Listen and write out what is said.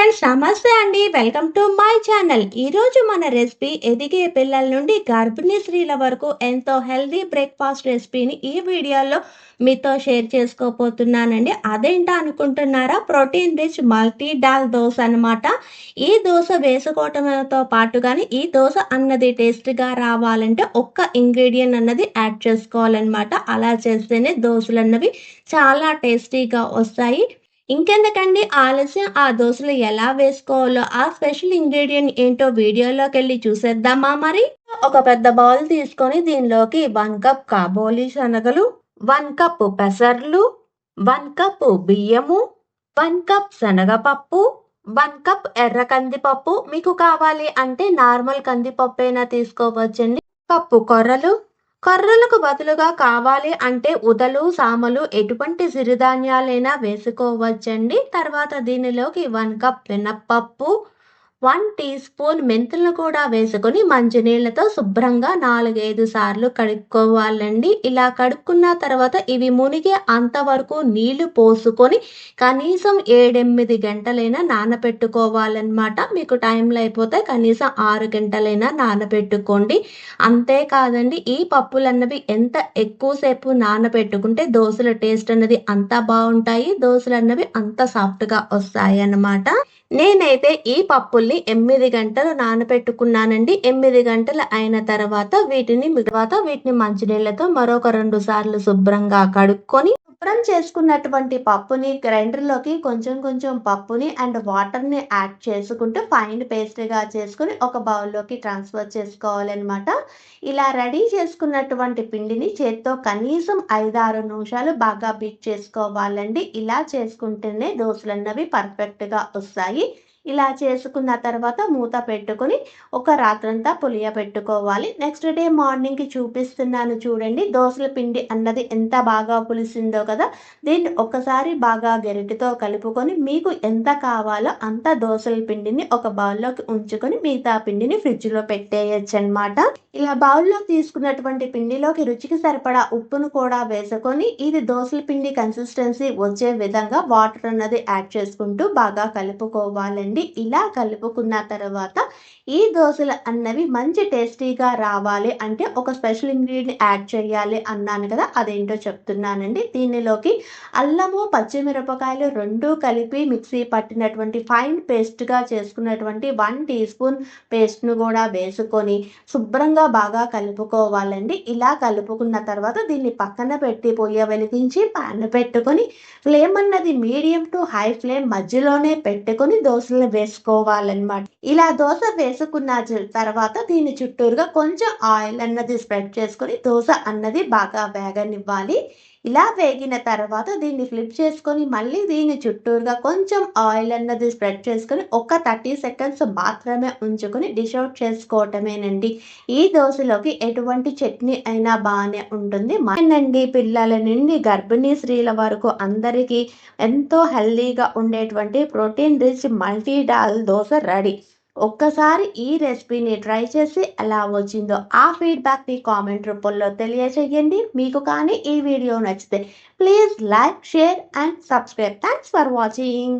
Friends నమస్తే అండి. Welcome to my channel ఈరోజు మన రెసిపీ ఎదిగే పిల్లల నుండి గర్భిణీ స్త్రీల వరకు ఎంతో హెల్దీ బ్రేక్ఫాస్ట్ రెసిపీని ఈ వీడియోలో మీతో షేర్ చేసుకోపోతున్నానండి అదేంటా అనుకుంటున్నారా? Protein rich multi dal dosa అనమాట ఈ దోశ వేసుకోవటంతో పాటుగానే ఈ దోశ అన్నది టేస్ట్గా రావాలంటే ఒక్క ఇంగ్రీడియంట్ అన్నది యాడ్ చేసుకోవాలన్నమాట. అలా చేస్తేనే దోశలు అన్నవి చాలా టేస్టీగా వస్తాయి. ఇంకెందుకండి? ఆలస్యం. ఆ దోశలు ఎలా వేసుకోవాలో ఆ స్పెషల్ ఇంగ్రీడియంట్ ఏంటో వీడియోలోకి వెళ్ళి చూసేద్దామా మరి? ఒక పెద్ద బౌల్ తీసుకొని దీనిలోకి వన్ కప్ కాబోలి శనగలు వన్ కప్ పెసర్లు వన్ కప్ బియ్యము వన్ కప్ శనగపప్పు వన్ కప్ ఎర్ర కందిపప్పు. మీకు కావాలి అంటే నార్మల్ కందిపప్పు అయినా తీసుకోవచ్చండి. కప్పు కొర్రలు కర్రలకు బదులుగా కావాలి అంటే ఉదలు సామలు ఎటువంటి సిరిధాన్యాలైనా వేసుకోవచ్చండి. తర్వాత దీనిలోకి వన్ కప్ మినప్పప్పు వన్ టీ స్పూన్ మెంతులను కూడా వేసుకొని మంచినీళ్ళతో శుభ్రంగా నాలుగైదు సార్లు కడుక్కోవాలండి. ఇలా కడుక్కున్న తర్వాత ఇవి మునిగే అంతవరకు నీళ్ళు పోసుకొని కనీసం ఏడెనిమిది గంటలైనా నానబెట్టుకోవాలన్నమాట మీకు టైంలో అయిపోతే కనీసం ఆరు గంటలైనా నానబెట్టుకోండి అంతేకాదండి ఈ పప్పులు అన్నవి ఎంత ఎక్కువసేపు నానబెట్టుకుంటే దోశల టేస్ట్ అన్నది అంత బాగుంటాయి. దోశలు అన్నవి అంత సాఫ్ట్గా వస్తాయి అన్నమాట నేనైతే ఈ పప్పుల్ని ఎనిమిది గంటలు నానబెట్టుకున్నానండి. ఎనిమిది గంటలు అయిన తర్వాత వీటిని తర్వాత వీటిని మంచినీళ్ళతో మరొక రెండు సార్లు శుభ్రంగా కడుక్కొని శుభ్రం చేసుకున్నటువంటి పప్పుని గ్రైండర్లోకి కొంచెం కొంచెం పప్పుని అండ్ వాటర్ని యాడ్ చేసుకుంటూ ఫైన్ పేస్ట్గా చేసుకుని ఒక బౌల్లోకి ట్రాన్స్ఫర్ చేసుకోవాలన్నమాట. ఇలా రెడీ చేసుకున్నటువంటి పిండిని చేత్తో కనీసం ఐదారు నిమిషాలు బాగా బీట్ చేసుకోవాలండి. ఇలా చేసుకుంటేనే దోశలు అన్నవి పర్ఫెక్ట్గా వస్తాయి. ఇలా చేసుకున్న తర్వాత మూత పెట్టుకొని ఒక రాత్రంతా పులియ పెట్టుకోవాలి. నెక్స్ట్ డే మార్నింగ్కి చూపిస్తున్నాను చూడండి. దోశల పిండి అన్నది ఎంత బాగా పులిసిందో కదా. దీన్ని ఒకసారి బాగా గెరిటితో కలుపుకొని మీకు ఎంత కావాలో అంత దోశల పిండిని ఒక బౌల్లోకి ఉంచుకొని మిగతా పిండిని ఫ్రిడ్జ్లో పెట్టేయచ్చు అనమాట ఇలా బౌల్లో తీసుకున్నటువంటి పిండిలోకి రుచికి సరిపడా ఉప్పును కూడా వేసుకొని ఇది దోశల పిండి కన్సిస్టెన్సీ వచ్చే విధంగా వాటర్ అన్నది యాడ్ చేసుకుంటూ బాగా కలుపుకోవాలండి. అండి ఇలా కలుపుకున్న తర్వాత ఈ దోశలు అన్నవి మంచి టేస్టీగా రావాలి అంటే ఒక స్పెషల్ ఇంగ్రీడియంట్ యాడ్ చేయాలి అన్నాను కదా అదేంటో చెప్తున్నానండి. దీనిలోకి అల్లము పచ్చిమిరపకాయలు రెండు కలిపి మిక్సీ పట్టినటువంటి ఫైన్ పేస్ట్గా చేసుకున్నటువంటి వన్ టీ స్పూన్ పేస్ట్ను కూడా వేసుకొని శుభ్రంగా బాగా కలుపుకోవాలండి. ఇలా కలుపుకున్న తర్వాత దీన్ని పక్కన పెట్టి పొయ్య వెలిగించి పాన్ పెట్టుకొని ఫ్లేమ్ అన్నది మీడియం టు హై ఫ్లేమ్ మధ్యలోనే పెట్టుకొని దోశలు దోశలు వేసుకోవాలన్నమాట. ఇలా దోశ వేసుకున్న తర్వాత దీని చుట్టూరుగా కొంచెం ఆయిల్ అన్నది స్ప్రెడ్ చేసుకొని దోశ అన్నది బాగా వేగనివ్వాలి. ఇలా వేగిన తర్వాత దీన్ని ఫ్లిప్ చేసుకొని మళ్ళీ దీని చుట్టూరుగా కొంచెం ఆయిల్ అన్నది స్ప్రెడ్ చేసుకొని ఒక థర్టీ సెకండ్స్ మాత్రమే ఉంచుకొని డిష్ అవుట్ చేసుకోవటమేనండి. ఈ దోశలోకి ఎటువంటి చట్నీ అయినా బాగానే ఉంటుంది. మనండి పిల్లల నుండి గర్భిణీ స్త్రీల వరకు అందరికీ ఎంతో హెల్దీగా ఉండేటువంటి protein rich multi dal dosa ready. ఒక్కసారి ఈ రెసిపీని ట్రై చేసి ఎలా వచ్చిందో ఆ ఫీడ్బ్యాక్ని కామెంట్ రూపంలో తెలియజేయండి మీకు కానీ ఈ వీడియో నచ్చితే please like share and subscribe. Thanks for watching